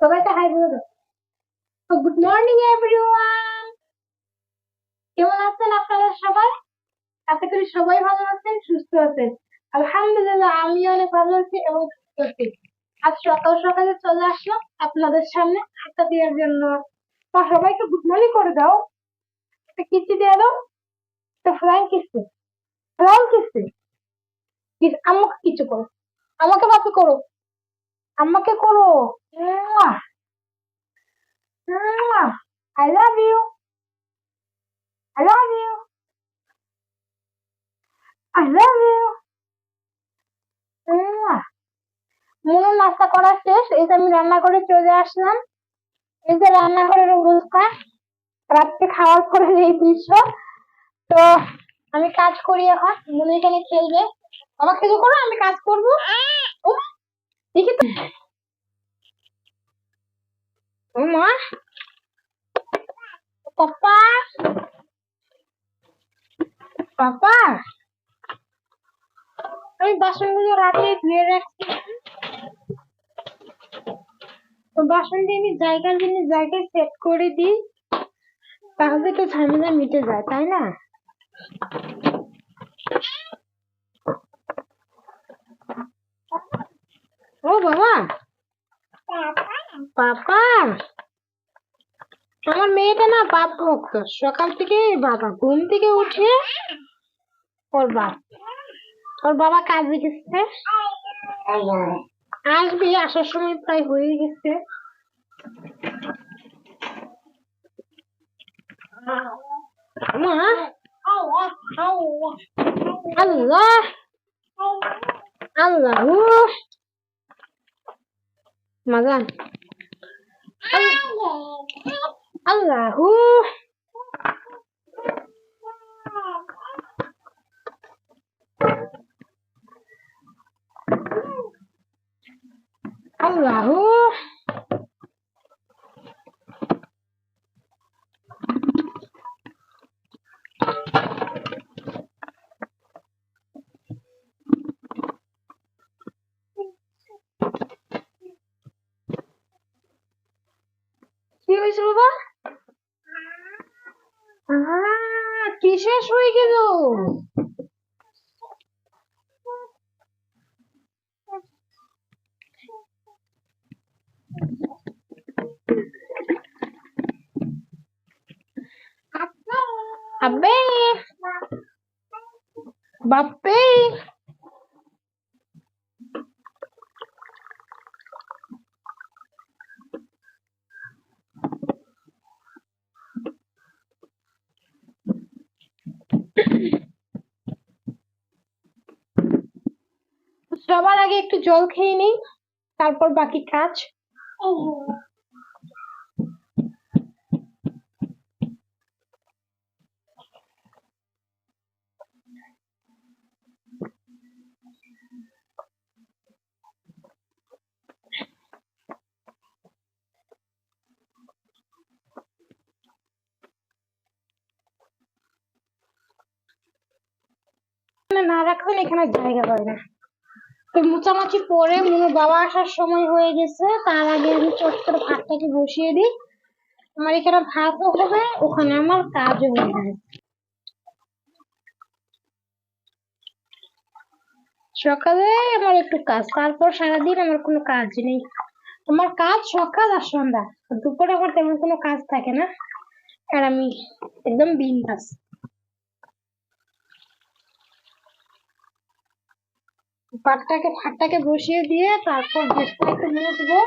সবাইকে হাই বলে দাও। গুড মর্নিং এভরিওয়ান কেমন আছেন আপনারা সবাই? আশা করি সবাই ভালো আছেন, সুস্থ আছেন। আলহামদুলিল্লাহ, আমি অনেক ভালো আছি এবং সুস্থ আছি। আজ সকাল সকালে চলে আসলাম আপনাদের সামনে হাতটা দেওয়ার জন্য। তো সবাইকে গুড মর্নিং করে দাও। একটা কিস্তি দিয়ে দাও। একটা ফ্লাইং কিস্তি। ফ্লাইং কিস্তি। আমাকে কিছু করো। আমাকে বাপি করো। আমাকে করো। মনে নাস্তা করা শেষ। এই যে আমি রান্না করে চলে আসলাম। এই যে রান্নাঘরের অবস্থা। রাত্রে খাওয়ার পরে এই দৃশ্য। তো আমি কাজ করি এখন। মনে এখানে খেলবে। আমার কিছু করো, আমি কাজ করব। দেখি তো। মা পাপা পাপা আমি বাসনগুলো রাতে ধুয়ে রাখছি তো বাসনটি আমি জায়গার জন্য জায়গায় সেট করে দিই তাহলে তো ঝামেলা মিটে যায় তাই না? ও বাবা। পাপা আমার মেয়েটা না বাপ ভক্ত সকাল থেকে বাবা, ঘুম থেকে উঠে ওর বাপ। ওর বাবা কাজে গেছে আসবে, আসার সময় প্রায় হয়ে গেছে। মা? মাজান আল্লাহু আহ, কি শেষ হয়ে গেল আব্বে বাপ্পে সবার আগে একটু জল খেয়ে নিই তারপর বাকি কাজ। না রাখবেন এখানে জায়গা পাবে না। তো মোচামাচি পরে মনে বাবা আসার সময় হয়ে গেছে, তার আগে আমি চট করে ভাতটাকে বসিয়ে দিই। আমার এখানে ভাতও হবে, ওখানে আমার কাজও হয়ে যাবে সকালে আমার একটু কাজ, তারপর সারাদিন আমার কোনো কাজ নেই। আমার কাজ সকাল আর সন্ধ্যা, দুপুরে আমার তেমন কোনো কাজ থাকে না। আর আমি একদম বিন্দাস। পাটটাকে, ভাতটাকে বসিয়ে দিয়ে তারপর গ্যাসটা একটু মুছবো।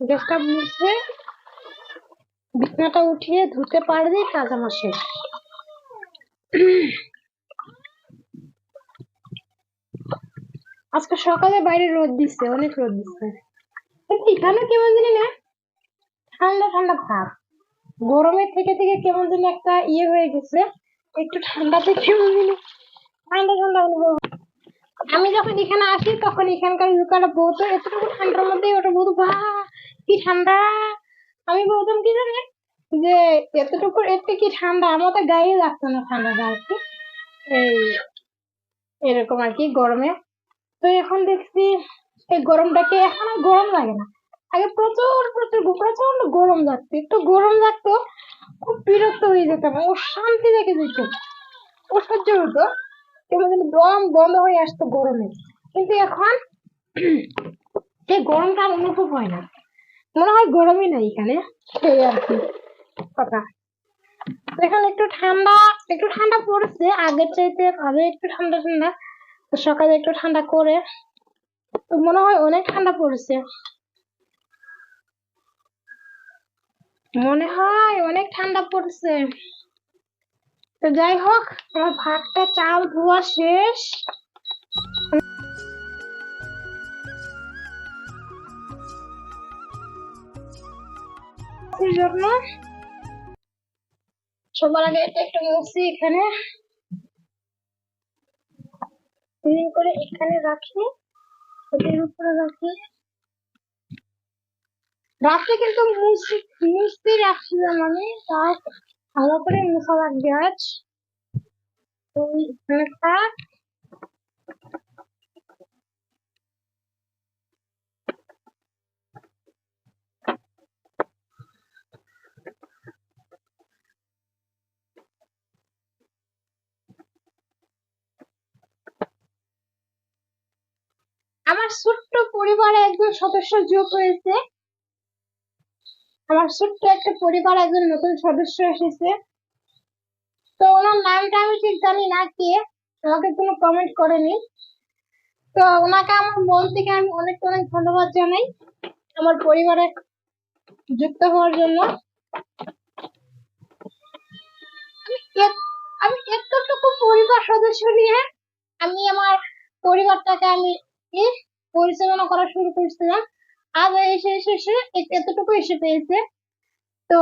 গ্যাসটা মুছে বিছনাটা উঠিয়ে ধুতে পারলেই কাজ আমার শেষ। আজকে সকালে বাইরে রোদ দিচ্ছে, অনেক রোদ দিচ্ছে। এখানে কেমন জানি না, ঠান্ডা ঠান্ডা ভাব। গরমের থেকে থেকে কেমন যেন একটা ইয়ে হয়ে গেছে, একটু ঠান্ডাতে কেমন যেন ঠান্ডা ঠান্ডা অনুভব আমি যখন এখানে আসি, তখন এখানকার লোকেরা বলতো এতটুকু ঠান্ডার মধ্যে ওটা বলতো বা কি ঠান্ডা। আমি বলতাম, কি জানি? যে, এতটুকু, এতে কি ঠান্ডা? আমার তো গায়ে লাগতো না ঠান্ডাটা আর কি এই, এরকম আর কি, গরমে। তো এখন দেখছি, এই গরমটাকে এখন আর গরম লাগে না। আগে প্রচুর প্রচুর প্রচণ্ড গরম লাগতো। একটু গরম লাগতো, খুব বিরক্ত হয়ে যেতাম ও শান্তি রেখে দিত অসহ্য হতো। যেন দম বন্ধ হয়ে আসতো গরমে। কিন্তু এখন গরমটা অনুভব হয় না। মনে হয় গরমই এখানে। সেই আর কি কথা। একটু ঠান্ডা একটু ঠান্ডা পড়েছে। আগের চাইতে আগে একটু ঠান্ডা ঠান্ডা। সকালে একটু ঠান্ডা করে। মনে হয় অনেক ঠান্ডা পড়েছে। মনে হয় অনেক ঠান্ডা পড়ছে। তো যাই হোক, আমার ভাতটা, চাল, ধোয়া শেষ। সবার আগে এটা একটু মুছি এখানে। করে এখানে রাখি এর উপরে রাখি। রাত্রে কিন্তু মুছি মুছতে রাখছিলাম আমি তাই ভালো করে মুছা লাগবে আজ। তো এখানে আমার ছোট্ট পরিবারে একজন সদস্য যোগ হয়েছে। আমার ছোট্ট একটা পরিবার, একজন নতুন সদস্য এসেছে। তো ওনার নামটা আমি ঠিক জানি না কে, আমাকে কোনো কমেন্ট করেনি। তো ওনাকে আমার মন থেকে আমি অনেক অনেক ধন্যবাদ জানাই আমার পরিবারে যুক্ত হওয়ার জন্য। আমি এতটুকু পরিবার সদস্য নিয়ে আমি আমার পরিবারটাকে আমি পরিচালনা করা শুরু করছিলাম। আজ এসে এসে এসে এতটুকু এসে পেয়েছে। তো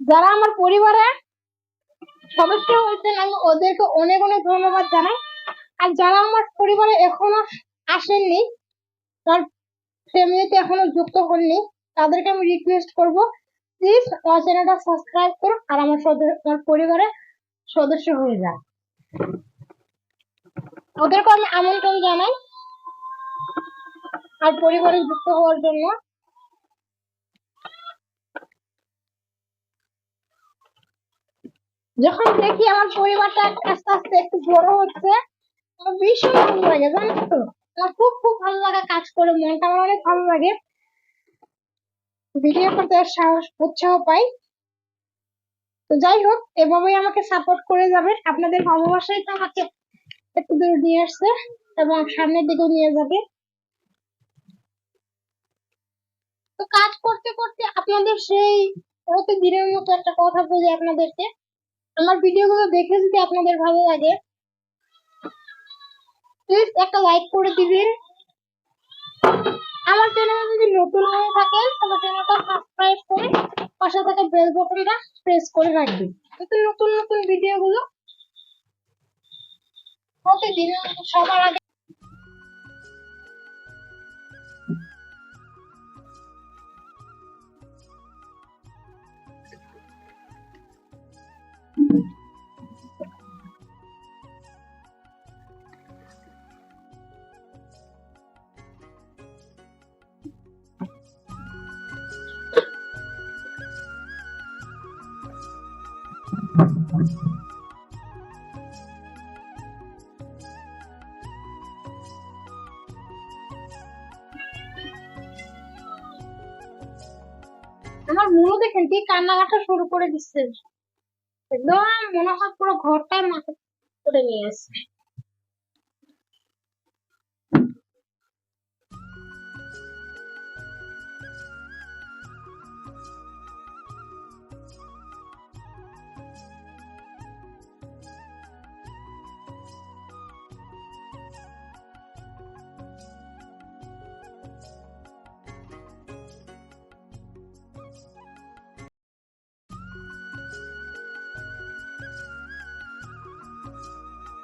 যারা আমার পরিবারে সদস্য হয়েছেন, আমি ওদেরকে অনেক অনেক ধন্যবাদ জানাই। আর যারা আমার পরিবারে এখনও আসেননি আমার ফ্যামিলিতে এখনও যুক্ত হননি, তাদেরকে আমি রিকোয়েস্ট করব প্লিজ আমার চ্যানেলটা সাবস্ক্রাইব করুন আর আমার আমার পরিবারে সদস্য হয়ে যান। ওদেরকে আমি আমন্ত্রণ জানাই। আর পরিবারে যুক্ত হওয়ার জন্য। যখন দেখি আমার পরিবারটা আস্তে আস্তে একটু বড় হচ্ছে ভীষণ ভালো লাগে, জানো তো? আমার খুব খুব ভালো লাগা কাজ করে, মনটা আমার অনেক ভালো লাগে। ভিডিও করতে সাহস, উৎসাহ পাই। তো যাই হোক, এভাবেই আমাকে সাপোর্ট করে যাবেন আপনাদের ভালোবাসাই তো আমাকে একটু দূর নিয়ে আসছে এবং সামনের দিকেও নিয়ে যাবে। তো কাজ করতে করতে আপনাদের সেই প্রতিদিনের মতো একটা কথা বলি আপনাদেরকে। আমার ভিডিওগুলো দেখে যদি আপনাদের ভালো লাগে প্লিজ একটা লাইক করে দিবেন। আমার চ্যানেলে যদি নতুন হয়ে থাকেন তাহলে চ্যানেলটা সাবস্ক্রাইব করে পাশে থাকা বেল বাটনটা প্রেস করে রাখবেন। নতুন নতুন ভিডিওগুলো প্রতিদিন সবার আগে আমার মনে দেখেন কি কান্নাকাটা শুরু করে দিচ্ছে। একদম মনে হয় পুরো ঘরটাই মাথা করে নিয়ে আসছে।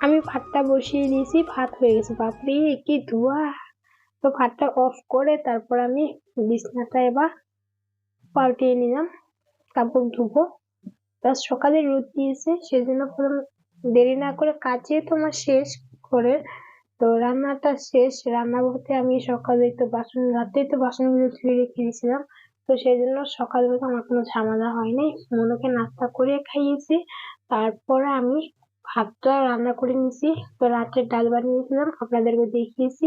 আমি ভাতটা বসিয়ে দিয়েছি, ভাত হয়ে গেছে। বাপরে, কি ধোয়া। তো ভাতটা অফ করে তারপর আমি বিছনাটা এবার পাল্টিয়ে নিলাম, কাপড় ধুবো। তার সকালে রোদ দিয়েছে, সেজন্য কোনো দেরি না করে কাজে তোমার শেষ করে, তো রান্নাটা শেষ। রান্না বলতে আমি সকালে তো বাসন রাতেই তো বাসনগুলো ধুয়ে রেখে দিয়েছিলাম, তো সেই জন্য সকালবেলা আমার কোনো ঝামেলা হয়নি। মনুকে নাস্তা করে খাইয়েছি, তারপরে আমি ভাতটা রান্না করে নিয়েছি। তো রাত্রে ডাল বানিয়েছিলাম আপনাদেরকে দেখিয়েছি।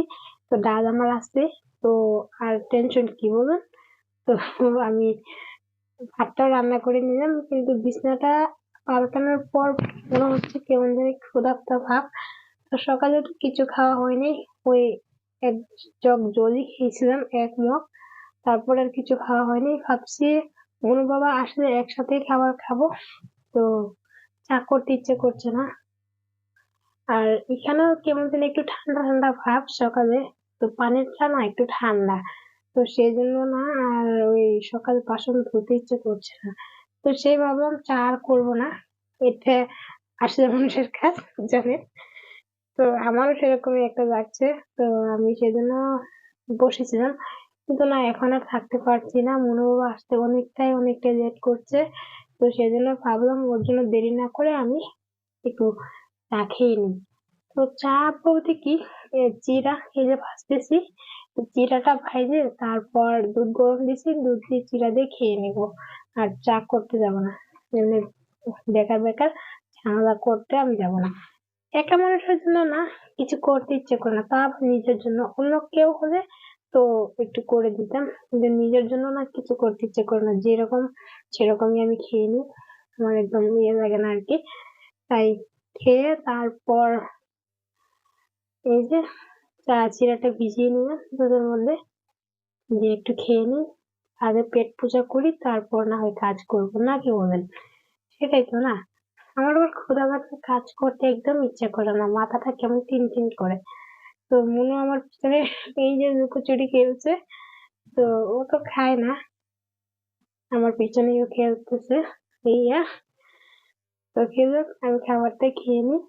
তো ডাল আমার আছে, তো আর টেনশন কি বলুন? তো আমি ভাতটাও রান্না করে নিলাম, কিন্তু বিছনাটা পাল্টানোর পর মনে হচ্ছে কেমন জানি ক্ষুধার্ত ভাব। তো সকালে তো কিছু খাওয়া হয়নি, ওই এক জগ জলই খেয়েছিলাম, এক মগ। তারপর আর কিছু খাওয়া হয়নি, ভাবছি মনু বাবা আসলে একসাথেই খাবার খাব। তো করতে ইচ্ছে করছে না। আর এখানেও কেমন যেন একটু ঠান্ডা ঠান্ডা ভাব সকালে। তো পানির চা না একটু ঠান্ডা। তো সেই জন্য না আর ওই সকাল বাসন ধুতে ইচ্ছে করছে না। তো সেই ভাবলাম চা আর করব না। এটা আসলে মানুষের কাজ, জানেন? তো আমারও সেরকমই একটা লাগছে। তো আমি সেজন্য বসেছিলাম। কিন্তু না এখন আর থাকতে পারছি না। মনে বাবা আসতে অনেকটাই অনেকটাই লেট করছে। তো সেজন্য ভাবলাম ওর জন্য দেরি না করে আমি একটু চা খেয়ে নিই। তো চা বলতে কি? জিরা এই যে ভাজতেছি জিরাটা ভাইজে তারপর দুধ গরম দিছি দুধ দিয়ে জিরা দিয়ে খেয়ে নেব। আর চা করতে যাব না। এমনি বেকার বেকার ঝামেলা করতে আমি যাব না। একা মানুষের জন্য না, কিছু করতে ইচ্ছে করে না। তা নিজের জন্য। অন্য কেউ হলে তো একটু করে দিতাম। কিন্তু নিজের জন্য না কিছু করতে ইচ্ছে করে না। যেরকম সেরকমই আমি খেয়ে নিই। আমার একদম ইয়ে লাগে না আর কি তাই খেয়ে তারপর এই যে চা চিরাটা ভিজিয়ে নিলাম দুধের মধ্যে। দিয়ে একটু খেয়ে নিই। আগে পেট পূজা করি, তারপর না হয় কাজ করব। না কি বলেন সেটাই তো না। আমার আবার লাগলে কাজ করতে একদম ইচ্ছে করে না। মাথাটা কেমন টিন টিন করে। তো মনু আমার পিছনে এই যে লুকোচুরি খেলছে, তো ও তো খায় না। আমার পিছনেই ও খেলতেছে, এইয়া। তো খেলুক আমি খাবারটা খেয়ে নিই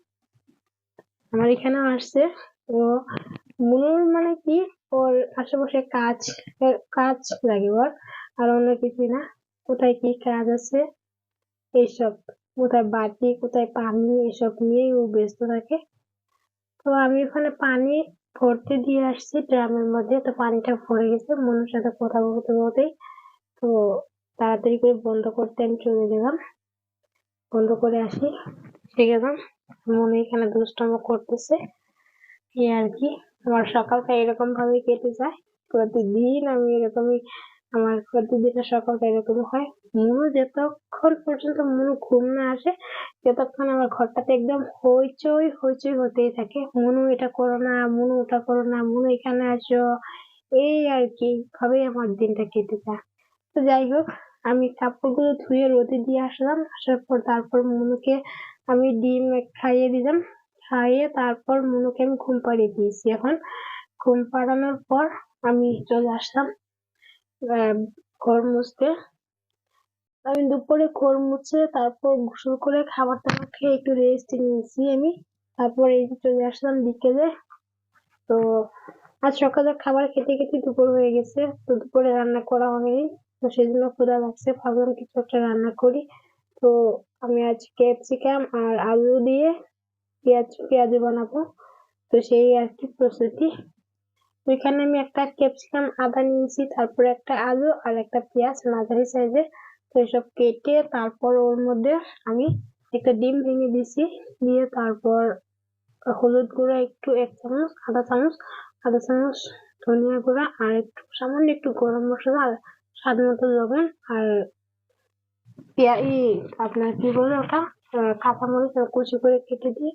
আমার এখানেও আসছে। ও, মনুর মানে কি? ওর আশেপাশে কাজ কাজ লাগে ওর, আর অন্য কিছুই না। কোথায় কি কাজ আছে, এইসব। কোথায় বাটি, কোথায় পানি, এসব নিয়েই ও ব্যস্ত থাকে। তো আমি ওখানে পানি ভরতে দিয়ে আসছি ড্রামের মধ্যে। তো পানিটা ভরে গেছে। মনুর সাথে কথা বলতে বলতেই তো তাড়াতাড়ি করে বন্ধ করতে আমি চলে গেলাম। বন্ধ করে আসি। এসে গেলাম মনে এখানে দুষ্টম করতেছে। এই আর কি। আমার সকালটা এরকম ভাবে কেটে যায়। প্রতিদিন আমি এরকমই আমার প্রতিদিনের সকালটা এরকম হয়। মনু যতক্ষণ পর্যন্ত মনু ঘুম না আসে, ততক্ষণ আমার ঘরটাতে একদম হইচই হইচই হতেই থাকে। মনু এটা করো না, মনু ওটা করো না, মনু এখানে আসো। এই আর কি, ভাবেই আমার দিনটা কেটে যায়। তো যাই হোক, আমি কাপড়গুলো ধুয়ে রোদে দিয়ে আসলাম। আসার পর তারপর মনুকে আমি ডিম খাইয়ে দিলাম। খাইয়ে তারপর মনুকে আমি ঘুম পাড়িয়ে দিয়েছি এখন। ঘুম পাড়ানোর পর আমি চলে আসলাম। ঘর মুছতে। আমি দুপুরে ঘর মুছে তারপর গোসল করে খাবার টাবার খেয়ে একটু রেস্ট নিয়েছি আমি। তারপর এই চলে আসলাম বিকেলে। তো আজ সকালে খাবার খেতে খেতে দুপুর হয়ে গেছে। তো দুপুরে রান্না করা হয়নি। তো সেজন্য ক্ষুধা লাগছে। ভাবলাম কিছু একটা রান্না করি। তো আমি আজ ক্যাপসিকাম আর আলু দিয়ে পেঁয়াজ, পেঁয়াজি বানাবো। তো সেই আর কি প্রস্তুতি। এখানে আমি একটা ক্যাপসিকাম আদা নিয়েছি তারপরে একটা আলু আর একটা পেঁয়াজ, মাঝারি সাইজের তো এসব কেটে তারপর ওর মধ্যে আমি একটা ডিম ভেঙে দিয়েছি। দিয়ে তারপর হলুদ গুঁড়া একটু এক চামচ, আধা চামচ আধা চামচ ধনিয়া গুঁড়া আর একটু সামান্য একটু গরম মশলা আর স্বাদ মতো লবণ আর পেঁয়া আপনার কি বলে ওটা? কাঁচামরিচ কুচি করে কেটে দিয়ে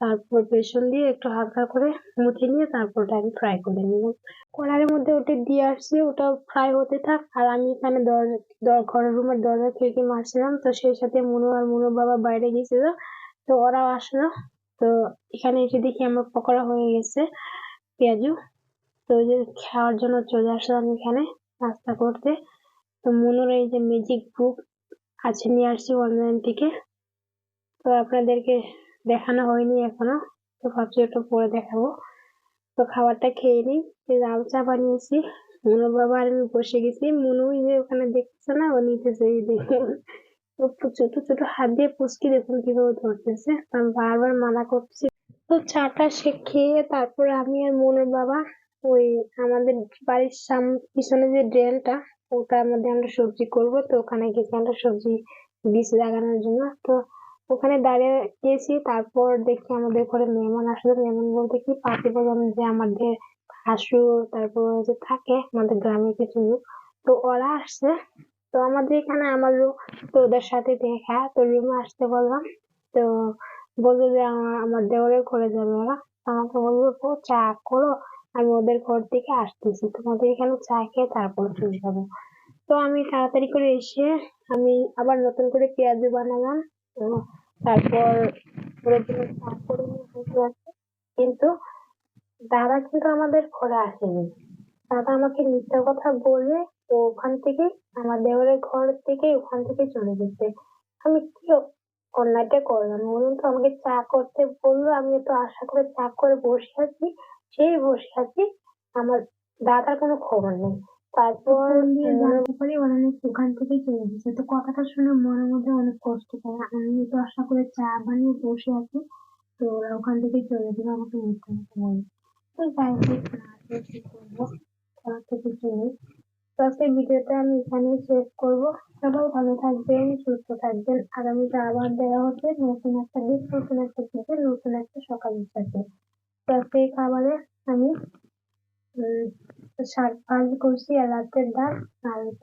তারপর বেসন দিয়ে একটু হালকা করে মুথে নিয়ে তারপর ওটা আমি ফ্রাই করে নিলাম কড়াইয়ের মধ্যে ওটা দিয়ে আসছি ওটা ফ্রাই হতে থাক। আর আমি এখানে দরজা ঘরের রুমের দরজা খিড়কি মারছিলাম তো সেই সাথে মনু আর মনুর বাবা বাইরে গেছিল, তো ওরাও আসলো। তো এখানে এসে দেখি আমার পকোড়া হয়ে গেছে, পেঁয়াজু। তো ওই যে খাওয়ার জন্য চলে আসলাম এখানে নাস্তা করতে। তো মনুর এই যে ম্যাজিক বুক আছে, নিয়ে আসছি অনলাইন থেকে। তো আপনাদেরকে দেখানো হয়নি এখনও। তো ভাবছি ওটা পরে দেখাবো। তো খাবারটা খেয়ে নিই। লাল চা বানিয়েছি। মনু বাবা আর বসে গেছি। মনু যে ওখানে দেখতেছে না, ও নিতেছে দেখুন ছোট ছোট হাত দিয়ে দেখুন কীভাবে ধরতেছে। আমি বারবার মানা করছি। তো চাটা সে খেয়ে তারপর আমি আর মনুর বাবা ওই আমাদের বাড়ির সাম, পিছনে যে ড্রেনটা, ওটার মধ্যে আমরা সবজি করব। তো ওখানে গেছি আমরা সবজি বীজ লাগানোর জন্য। তো ওখানে দাঁড়িয়ে গেছি তারপর দেখি আমাদের ঘরে মেহমান আসলে মেহমান বলতে কি পাতি বললাম যে আমাদের ভাসুর তারপর যে থাকে আমাদের গ্রামের কিছু লোক। তো ওরা আসছে। তো আমাদের এখানে আমার রুম তো ওদের সাথে দেখা। তো রুমে আসতে বললাম। তো বলল যে আমার দেওরের ঘরে যাবে ওরা। আমাকে বলল, ও, চা করো। আমি ওদের ঘর থেকে আসতেছি। তোমাদের এখানে চা খেয়ে তারপর চলে যাব। তো আমি তাড়াতাড়ি করে এসে আমি আবার নতুন করে পেঁয়াজু বানালাম। তারপর কিন্তু দাদা কিন্তু আমাদের ঘরে আসেনি। দাদা আমাকে মিথ্যা কথা বলে তো ওখান থেকে, আমার দেওরের ঘর থেকে ওখান থেকে চলে গেছে। আমি কি অন্যায়টা করলাম বলুন তো? আমাকে চা করতে বলল, আমি তো আশা করে চা করে বসে আছি, সেই বসে আছি, আমার দাদার কোনো খবর নেই। তারপর জানতে পারি ওরা নাকি ওখান থেকে চলে গেছে। তো কথাটা শুনে মনের মধ্যে অনেক কষ্ট পায় আমি তো আশা করে চা বানিয়ে বসে আছি তো ওরা ওখান থেকে চলে গেলে আমাকে মিথ্যা কথা বলে। তো যাই হোক কি করব? ওখান থেকে চলে। তো আজকের ভিডিওটা আমি এখানেই শেষ করব। সবাই ভালো থাকবেন সুস্থ থাকবেন। আগামীতে আবার দেখা হচ্ছে নতুন একটা দিন নতুন একটা দিকে নতুন একটা সকালের সাথে। তো আজকে এই খাবারে আমি sarcasm considerate that narrative